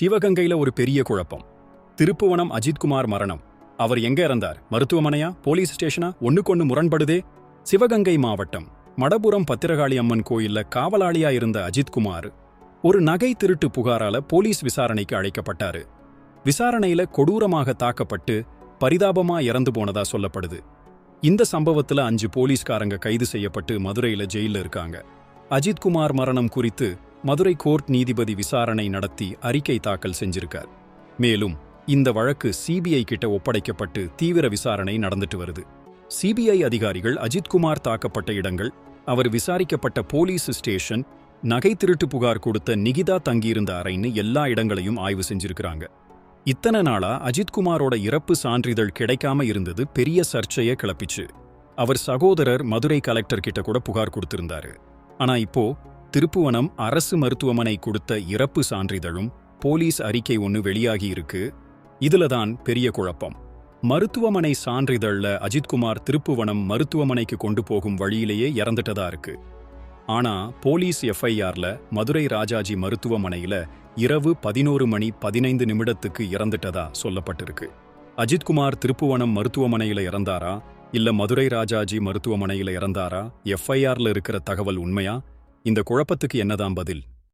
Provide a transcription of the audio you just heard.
சிவகங்கையில ஒரு பெரிய குழப்பம். திருப்புவனம் அஜித்குமார் மரணம். அவர் எங்க இறந்தார்? மருத்துவமனையா? போலீஸ் ஸ்டேஷனா? ஒண்ணுக்கொண்ணு முரண்படுதே? சிவகங்கை மாவட்டம் மடபுரம் பத்திரகாளி அம்மன் கோயில்ல காவலாளியா இருந்த அஜித்குமார் ஒரு நகை திருட்டு புகாரால போலீஸ் விசாரணைக்கு அழைக்கப்பட்டாரு. விசாரணையில கொடூரமாக தாக்கப்பட்டு பரிதாபமா இறந்து போனதா சொல்லப்படுது. இந்த சம்பவத்துல அஞ்சு போலீஸ்காரங்க கைது செய்யப்பட்டு மதுரையில ஜெயில்ல இருக்காங்க. அஜித்குமார் மரணம் குறித்து மதுரை கோர்ட் நீதிபதி விசாரணை நடத்தி அறிக்கை தாக்கல் செஞ்சிருக்கார். மேலும் இந்த வழக்கு சிபிஐ கிட்ட ஒப்படைக்கப்பட்டு தீவிர விசாரணை நடந்துட்டு வருது. சிபிஐ அதிகாரிகள் அஜித்குமார் தாக்கப்பட்ட இடங்கள் அவர் விசாரிக்கப்பட்ட போலீஸ் ஸ்டேஷன் நகை திருட்டு புகார் கொடுத்த நிகிதா தங்கியிருந்த அறைன்னு எல்லா இடங்களையும் ஆய்வு செஞ்சிருக்கிறாங்க. இத்தனை நாளா அஜித்குமாரோட இறப்பு சான்றிதழ் கிடைக்காம இருந்தது பெரிய சர்ச்சையை கிளப்பிச்சு. அவர் சகோதரர் மதுரை கலெக்டர் கிட்ட கூட புகார் கொடுத்திருந்தாரு. ஆனா இப்போ திருப்புவனம் அரசு மருத்துவமனை கொடுத்த இறப்பு சான்றிதழும் போலீஸ் அறிக்கை ஒன்னு வெளியாகி இருக்கு. இதுல தான் பெரிய குழப்பம். மருத்துவமனை சான்றிதழ்ல அஜித்குமார் திருப்புவனம் மருத்துவமனைக்கு கொண்டு போகும் வழியிலேயே இறந்துட்டதா இருக்கு. ஆனா போலீஸ் எஃப்ஐஆர்ல மதுரை ராஜாஜி மருத்துவமனையில இரவு பதினோரு மணி பதினைந்து நிமிடத்துக்கு இறந்துட்டதா சொல்லப்பட்டிருக்கு. அஜித்குமார் திருப்புவனம் மருத்துவமனையில இறந்தாரா? இல்ல மதுரை ராஜாஜி மருத்துவமனையில இறந்தாரா? எஃப்ஐஆர்ல இருக்கிற தகவல் உண்மையா? இந்த குழப்பத்துக்கு என்னதான் பதில்?